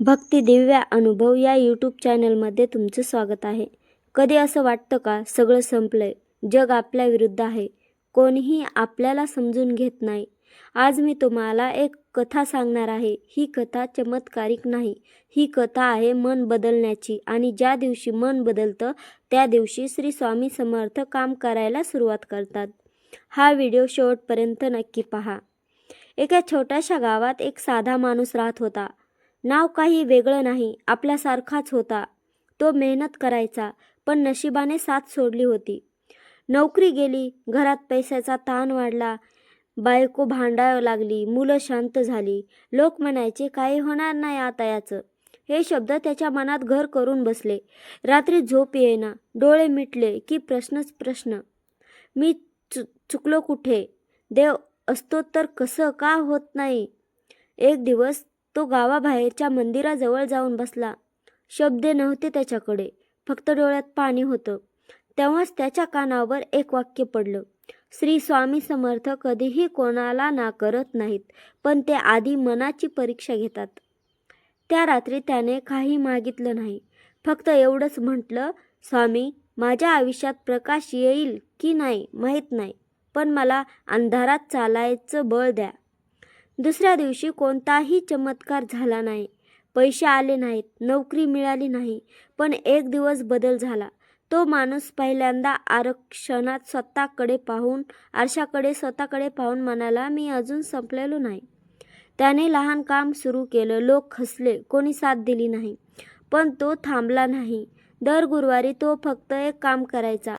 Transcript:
भक्ती दिव्या अनुभव या यूट्यूब चॅनलमध्ये तुमचं स्वागत आहे. कधी असं वाटतं का सगळं संपलंय? जग आपल्या विरुद्ध आहे. कोणीही आपल्याला समजून घेत नाही. आज मी तुम्हाला एक कथा सांगणार आहे. ही कथा चमत्कारिक नाही. ही कथा आहे मन बदलण्याची आणि ज्या दिवशी मन बदलतं त्या दिवशी श्री स्वामी समर्थ काम करायला सुरुवात करतात. हा व्हिडिओ शेवटपर्यंत नक्की पहा. एका छोट्याशा गावात एक साधा माणूस राहत होता. नाव काही वेगळं नाही. आपल्यासारखाच होता. तो मेहनत करायचा पण नशिबाने साथ सोडली होती. नोकरी गेली घरात पैशाचा ताण वाढला बायको भांडायला लागली मुलं शांत झाली. लोक म्हणायचे काही होणार नाही आता याचं. हे शब्द त्याच्या मनात घर करून बसले. रात्री झोप येईना. डोळे मिटले की प्रश्नच प्रश्न. मी चु चुकलो कुठे? देव असतो तर कसं? का होत नाही? एक दिवस तो गावाबाहेरच्या मंदिराजवळ जाऊन बसला. शब्द नव्हते त्याच्याकडे. फक्त डोळ्यात पाणी होतं. तेव्हाच त्याच्या कानावर एक वाक्य पडलं. श्री स्वामी समर्थ कधीही कोणाला नाकारत नाहीत पण ते आधी मनाची परीक्षा घेतात. त्या रात्री त्याने काही मागितलं नाही. फक्त एवढंच म्हटलं स्वामी माझ्या आयुष्यात प्रकाश येईल की नाही माहीत नाही पण मला अंधारात चालायचं बळ द्या. दुसऱ्या दिवशी कोणताही चमत्कार झाला नाही. पैसे आले नाहीत नोकरी मिळाली नाही पण एक दिवस बदल झाला. तो माणूस पहिल्यांदा आरक्षणात स्वतःकडे पाहून आरशाकडे स्वतःकडे पाहून म्हणाला मी अजून संपलेलो नाही. त्याने लहान काम सुरू केलं. लोक हसले कोणी साथ दिली नाही. पण तो थांबला नाही. दर गुरुवारी तो फक्त एक काम करायचा.